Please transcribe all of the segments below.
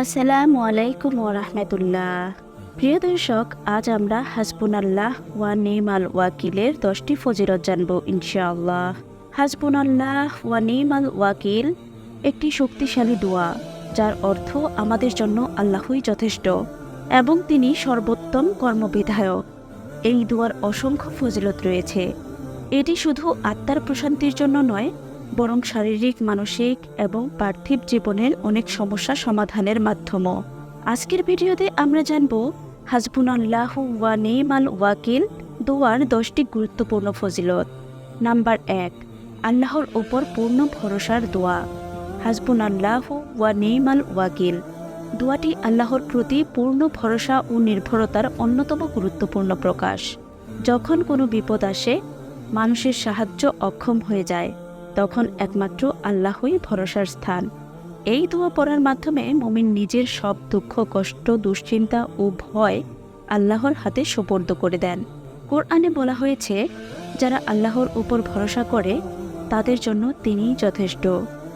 আসসালামু আলাইকুম ওরহমতুল্লাহ প্রিয় দর্শক, আজ আমরা হাসবুন আল্লাহ ওয়া নিমাল ওয়াকিলের দশটি ফজিলত জানব ইনশাআল্লাহ। হাসবুন আল্লাহ ওয়া নিমাল ওয়াকিল একটি শক্তিশালী দোয়া, যার অর্থ আমাদের জন্য আল্লাহই যথেষ্ট এবং তিনি সর্বোত্তম কর্মবিধায়ক। এই দোয়ার অসংখ্য ফজিলত রয়েছে। এটি শুধু আত্মার প্রশান্তির জন্য নয় বরং শারীরিক, মানসিক এবং পার্থিব জীবনের অনেক সমস্যা সমাধানের মাধ্যমও। আজকের ভিডিওতে আমরা জানব হাসবুন আল্লাহ ওয়া নেইমাল ওয়াকিল দোয়ার দশটি গুরুত্বপূর্ণ ফজিলত। নাম্বার এক, আল্লাহর ওপর পূর্ণ ভরসার দোয়া। হাসবুন আল্লাহ ওয়া নেইমাল ওয়াকিল। দোয়াটি আল্লাহর প্রতি পূর্ণ ভরসা ও নির্ভরতার অন্যতম গুরুত্বপূর্ণ প্রকাশ। যখন কোনো বিপদ আসে, মানুষের সাহায্য অক্ষম হয়ে যায়। তখন একমাত্র আল্লাহই ভরসার স্থান। এই দোয়া পড়ার মাধ্যমে মমিন নিজের সব দুঃখ, কষ্ট, দুশ্চিন্তা ও ভয় আল্লাহর হাতে সোপর্দ করে দেন। কোরআনে বলা হয়েছে, যারা আল্লাহর উপর ভরসা করে, তাদের জন্য তিনিই যথেষ্ট।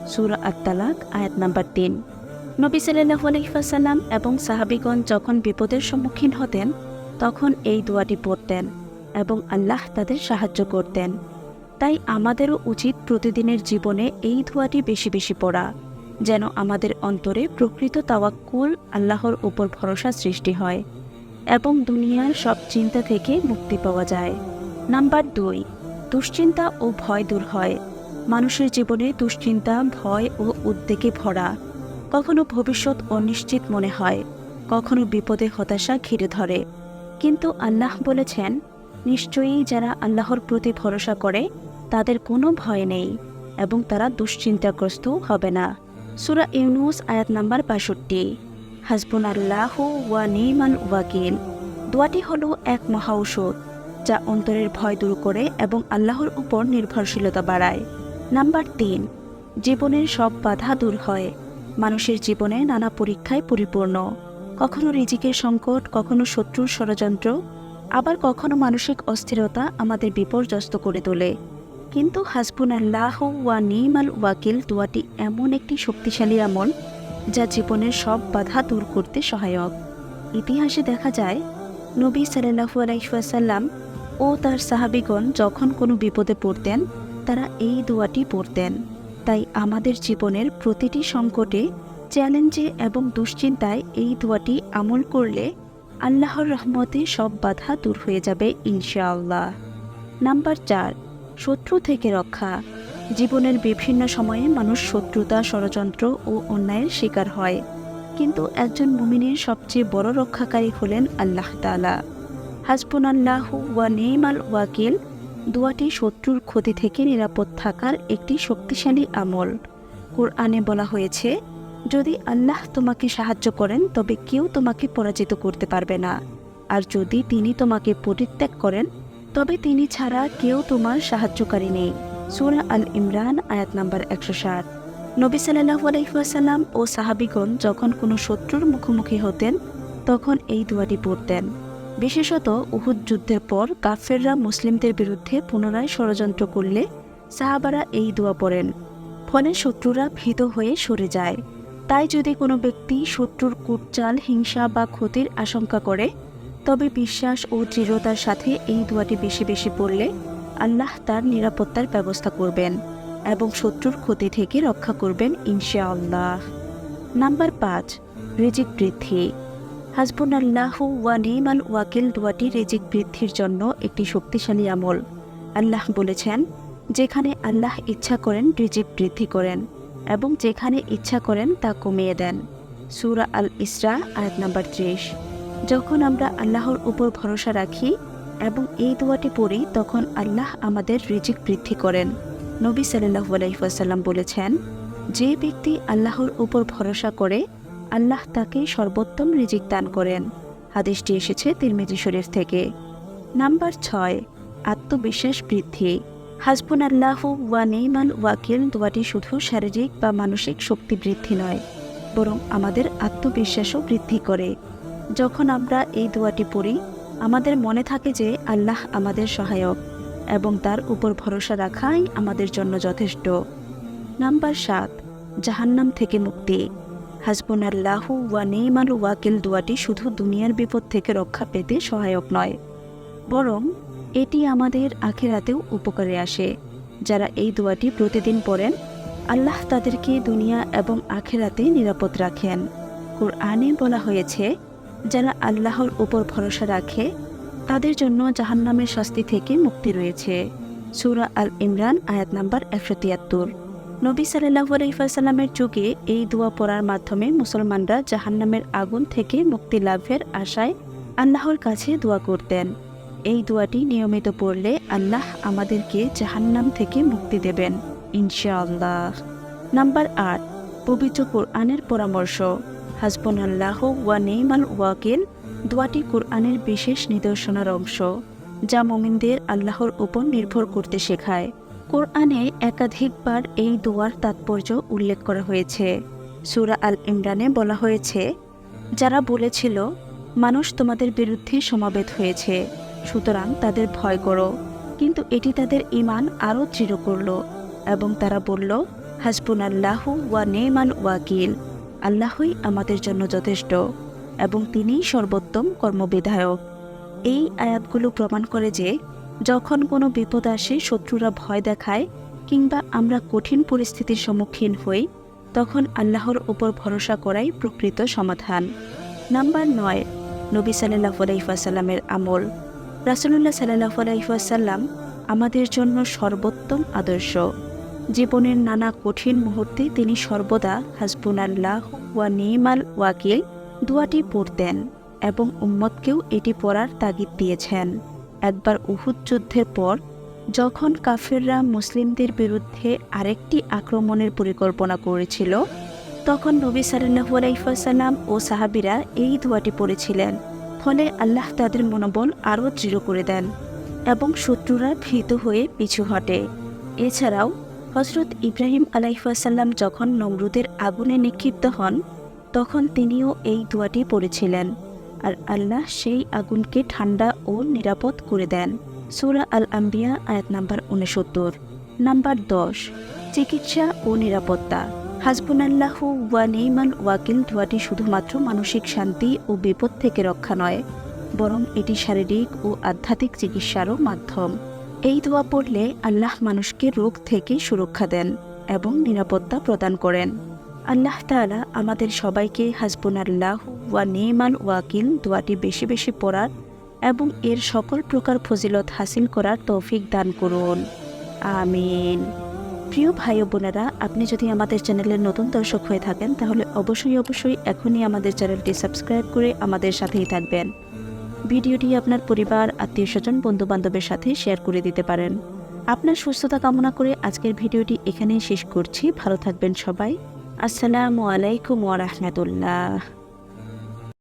সুরা আত্মালাক আয়াত নাম্বার তিন। নবী সাল্লাহ আলহিফাসাল্লাম এবং সাহাবিগণ যখন বিপদের সম্মুখীন হতেন, তখন এই দোয়াটি পড়তেন এবং আল্লাহ তাদের সাহায্য করতেন। তাই আমাদেরও উচিত প্রতিদিনের জীবনে এই ধোয়াটি বেশি বেশি পড়া, যেন আমাদের অন্তরে প্রকৃত তাওয়াক্কুল আল্লাহর উপর ভরসা সৃষ্টি হয় এবং দুনিয়ার সব চিন্তা থেকে মুক্তি পাওয়া যায়। নাম্বার দুই, দুশ্চিন্তা ও ভয় দূর হয়। মানুষের জীবনে দুশ্চিন্তা, ভয় ও উদ্বেগে ভরা। কখনো ভবিষ্যৎ অনিশ্চিত মনে হয়, কখনো বিপদে হতাশা ঘিরে ধরে। কিন্তু আল্লাহ বলেছেন নিশ্চয়ই যারা আল্লাহর প্রতি ভরসা করে, তাদের কোনো ভয় নেই এবং তারা দুশ্চিন্তাগ্রস্ত হবে না। সুরা ইউনুস আয়াত নাম্বার বাষট্টি। হাসবুন আল্লাহ ওয়া নিমান ওয়াকিল। দোয়াটি হলো এক মহা ঔষধ, যা অন্তরের ভয় দূর করে এবং আল্লাহর উপর নির্ভরশীলতা বাড়ায়। নাম্বার তিন, জীবনের সব বাধা দূর হয়। মানুষের জীবনে নানা পরীক্ষায় পরিপূর্ণ। কখনো রিজিকের সংকট, কখনো শত্রুর ষড়যন্ত্র আবার কখনো মানসিক অস্থিরতা আমাদের বিপর্যস্ত করে তোলে। কিন্তু হাসবুন আল্লাহ ওয়া নিমাল ওয়াকিল দোয়াটি এমন একটি শক্তিশালী আমল যা জীবনের সব বাধা দূর করতে সহায়ক। ইতিহাসে দেখা যায়, নবী সাল্লাহু আলাইসাল্লাম ও তার সাহাবিগণ যখন কোনো বিপদে পড়তেন, তারা এই দোয়াটি পড়তেন। তাই আমাদের জীবনের প্রতিটি সংকটে চ্যালেঞ্জে এবং দুশ্চিন্তায় এই দোয়াটি আমল করলে আল্লাহর রহমতে সব বাধা দূর হয়ে যাবে ইনশাআল্লাহ। নাম্বার চার, শত্রু থেকে রক্ষা। জীবনের বিভিন্ন সময়ে মানুষ শত্রুতা, ষড়যন্ত্র ও অন্যায়ের শিকার হয়। কিন্তু একজন মুমিনের সবচেয়ে বড় রক্ষাকারী হলেন আল্লাহ তালা হাসবুন আল্লাহ ওয়া নেইমাল ওয়াকিল, দোয়াটি শত্রুর ক্ষতি থেকে নিরাপদ থাকার একটি শক্তিশালী আমল। কোরআনে বলা হয়েছে যদি আল্লাহ তোমাকে সাহায্য করেন, তবে কেউ তোমাকে পরাজিত করতে পারবে না। আর যদি তিনি তোমাকে পরিত্যাগ করেন, তবে তিনি ছাড়া কেউ তোমার সাহায্যকারী নেই। সুরা আল ইমরান, আয়াত নাম্বার একশো ষাট। নবী সাল্লাহ ও সাহাবিগণ যখন কোনো শত্রুর মুখোমুখি হতেন, তখন এই দোয়াটি পড়তেন। বিশেষত উহুদ যুদ্ধের পর কাফেররা মুসলিমদের বিরুদ্ধে পুনরায় ষড়যন্ত্র করলে সাহাবারা এই দোয়া পড়েন। ফলে শত্রুরা ভীত হয়ে সরে যায়। তাই যদি কোনো ব্যক্তি শত্রুর কুটচাল, হিংসা বা ক্ষতির আশঙ্কা করে, তবে বিশ্বাস ও দৃঢ়তার সাথে এই দোয়াটি বেশি বেশি পড়লে আল্লাহ তার নিরাপত্তার ব্যবস্থা করবেন এবং শত্রুর ক্ষতি থেকে রক্ষা করবেন ইনশাআল্লাহ। নাম্বার পাঁচ, রিজিক বৃদ্ধি। হাসবুন আল্লাহ ওয়া নিমাল ওয়াকিল দোয়াটি রিজিক বৃদ্ধির জন্য একটি শক্তিশালী আমল। আল্লাহ বলেছেন, যেখানে আল্লাহ ইচ্ছা করেন রিজিক বৃদ্ধি করেন। এবং যেখানে ইচ্ছা করেন তা কমিয়ে দেন। সুরা আল ইসরা, আয়াত নাম্বার ত্রিশ। যখন আমরা আল্লাহর উপর ভরসা রাখি এবং এই দোয়াটি পড়ি, তখন আল্লাহ আমাদের রিজিক বৃদ্ধি করেন। নবী সাল্লাহু আলাইসাল্লাম বলেছেন, যে ব্যক্তি আল্লাহর উপর ভরসা করে, আল্লাহ তাকে সর্বোত্তম রিজিক দান করেন। হাদিসটি এসেছে তিরমিজি শরীফ থেকে। নাম্বার ছয়, আত্মবিশ্বাস বৃদ্ধি। হাসবুন আল্লাহ ওয়া নেইমান ওয়াকিল দোয়াটি শুধু শারীরিক বা মানসিক শক্তি বৃদ্ধি নয়, বরং আমাদের আত্মবিশ্বাসও বৃদ্ধি করে। যখন আমরা এই দোয়াটি পড়ি, আমাদের মনে থাকে যে আল্লাহ আমাদের সহায়ক এবং তার উপর ভরসা রাখাই আমাদের জন্য যথেষ্ট। নাম্বার সাত, জাহান্নাম থেকে মুক্তি। হাসবুন আল্লাহু ওয়া নেইমাল ওয়াকিল দোয়াটি শুধু দুনিয়ার বিপদ থেকে রক্ষা পেতে সহায়ক নয়, বরং এটি আমাদের আখেরাতেও উপকারে আসে। যারা এই দোয়াটি প্রতিদিন পড়েন, আল্লাহ তাদেরকে দুনিয়া এবং আখেরাতে নিরাপদ রাখেন। কোরআনে বলা হয়েছে, যারা আল্লাহর উপর ভরসা রাখে, তাদের জন্য জাহান্নামের শাস্তি থেকে মুক্তি রয়েছে। সুরা আল ইমরান, আয়াত নাম্বার একশো তিয়াত্তর। নবী সাল্লাহ আলহিফাসাল্লামের যুগে এই দোয়া পড়ার মাধ্যমে মুসলমানরা জাহান্নামের আগুন থেকে মুক্তি লাভের আশায় আল্লাহর কাছে দোয়া করতেন। এই দোয়াটি নিয়মিত পড়লে আল্লাহ আমাদেরকে জাহান্নাম থেকে মুক্তি দেবেন, ইনশাআল্লাহ। নাম্বার আট, পবিত্র কোরআনের পরামর্শ। হাসবন আল্লাহ ওয়া নেইমাল ওয়াকিল, দোয়াটি কোরআনের বিশেষ নিদর্শনার অংশ, যা মোমিনদের আল্লাহর উপর নির্ভর করতে শেখায়। কোরআনে একাধিকবার এই দোয়ার তাৎপর্য উল্লেখ করা হয়েছে। সুরা আল ইমরানে বলা হয়েছে, যারা বলেছিল, মানুষ তোমাদের বিরুদ্ধে সমাবেত হয়েছে সুতরাং তাদের ভয় করো। কিন্তু এটি তাদের ইমান আরও দৃঢ় করল এবং তারা বলল হাসবুন আল্লাহু ওয়া নেমান ওয়াকিল। আল্লাহই আমাদের জন্য যথেষ্ট এবং তিনিই সর্বোত্তম কর্মবিধায়ক। এই আয়াতগুলো প্রমাণ করে যে, যখন কোনো বিপদ আসে, শত্রুরা ভয় দেখায় কিংবা আমরা কঠিন পরিস্থিতির সম্মুখীন হই, তখন আল্লাহর উপর ভরসা করাই প্রকৃত সমাধান। নাম্বার নয়, নবী সাল্লাহ আলাইসাল্লামের আমল। রাসুলুল্লাহ সাল্লাহ আলাইসাল্লাম আমাদের জন্য সর্বোত্তম আদর্শ। জীবনের নানা কঠিন মুহূর্তে তিনি সর্বদা হাসবুন আল্লাহ ওয়া নিমাল ওয়াকিল দোয়াটি পড়তেন এবং উম্মতকেও এটি পড়ার তাগিদ দিয়েছেন। একবার উহুদ যুদ্ধের পর যখন কাফেররা মুসলিমদের বিরুদ্ধে আরেকটি আক্রমণের পরিকল্পনা করেছিল, তখন নবী সাল্লাহু আলাইসাল্লাম ও সাহাবিরা এই দোয়াটি পড়েছিলেন। ফলে আল্লাহ তাদের মনোবল আরও দৃঢ় করে দেন এবং শত্রুরা ভীত হয়ে পিছু হটে। এছাড়াও হজরত ইব্রাহিম আলাইসাল্লাম যখন নমরুদের আগুনে নিক্ষিপ্ত হন, তখন তিনিও এই দোয়াটি পড়েছিলেন আর আল্লাহ সেই আগুনকে ঠান্ডা ও নিরাপদ করে দেন। সুরা আল আম্বিয়া আয়াত নাম্বার উনসত্তর। নাম্বার দশ, চিকিৎসা ও নিরাপত্তা। হাসবুনাল্লাহু ওয়া নেইমান ওয়াকিল, দোয়াটি শুধুমাত্র মানসিক শান্তি ও বিপদ থেকে রক্ষা নয়, বরং এটি শারীরিক ও আধ্যাত্মিক চিকিৎসারও মাধ্যম। এই দোয়া পড়লে আল্লাহ মানুষকে রোগ থেকে সুরক্ষা দেন এবং নিরাপত্তা প্রদান করেন। আল্লাহ তাআলা আমাদের সবাইকে হাসবুন আল্লাহ ওয়া নেইমান ওয়াকিল দোয়াটি বেশি বেশি পড়ার এবং এর সকল প্রকার ফজিলত হাসিল করার তৌফিক দান করুন। আমিন। প্রিয় ভাই বোনেরা, আপনি যদি আমাদের চ্যানেলের নতুন দর্শক হয়ে থাকেন, তাহলে অবশ্যই অবশ্যই এখনই আমাদের চ্যানেলটি সাবস্ক্রাইব করে আমাদের সাথেই থাকবেন। ভিডিওটি আপনার পরিবার আত্মীয় স্বজন বন্ধু বান্ধবের সাথে শেয়ার করে দিতে পারেন। আপনার সুস্থতা কামনা করে আজকের ভিডিওটি এখানেই শেষ করছি। ভালো থাকবেন সবাই। আসসালামু আলাইকুম ওয়া রাহমাতুল্লাহ।